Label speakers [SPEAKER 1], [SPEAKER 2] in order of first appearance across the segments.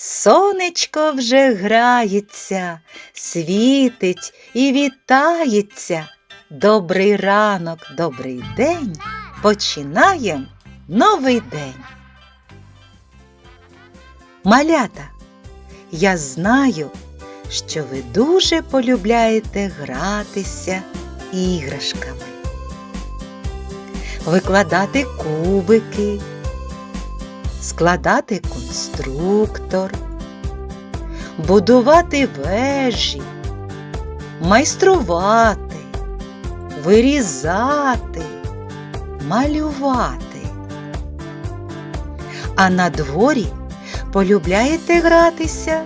[SPEAKER 1] Сонечко вже грається, світить і вітається. Добрий ранок, добрий день. Починаєм новий день. Малята, я знаю, що ви дуже полюбляєте гратися іграшками, викладати кубики, складати конструктор, будувати вежі, майструвати, вирізати, малювати. А на дворі полюбляєте гратися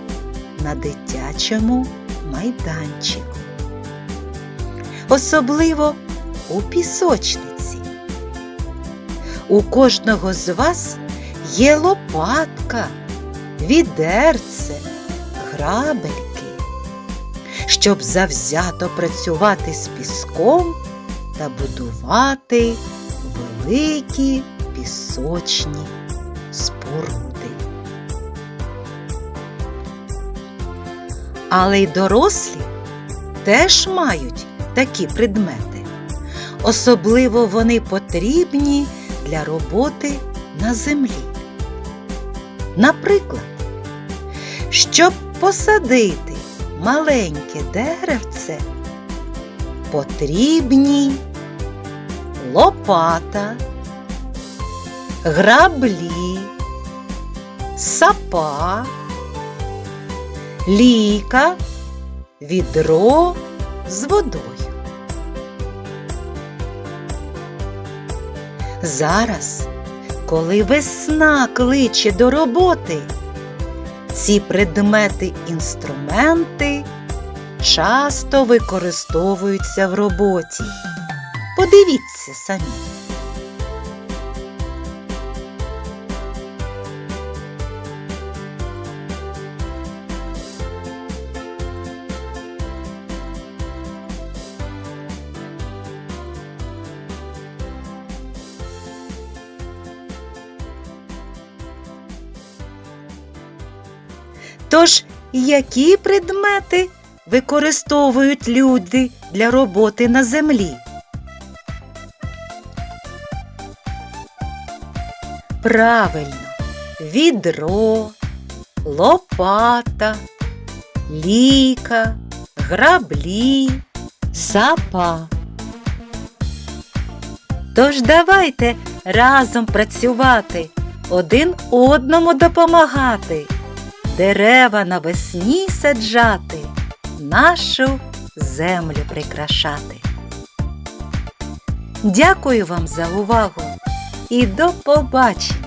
[SPEAKER 1] на дитячому майданчику. Особливо у пісочниці. У кожного з вас є лопатка, відерце, грабельки, щоб завзято працювати з піском та будувати великі пісочні споруди. Але й дорослі теж мають такі предмети. Особливо вони потрібні для роботи на землі. Наприклад, щоб посадити маленьке деревце, потрібні лопата, граблі, сапа, ліка, відро з водою. Зараз, коли весна кличе до роботи, ці предмети інструменти часто використовуються в роботі. Подивіться самі. Тож, які предмети використовують люди для роботи на землі? Правильно, відро, лопата, ліка, граблі, сапа. Тож давайте разом працювати, один одному допомагати дерева навесні саджати, нашу землю прикрашати. Дякую вам за увагу і до побачення!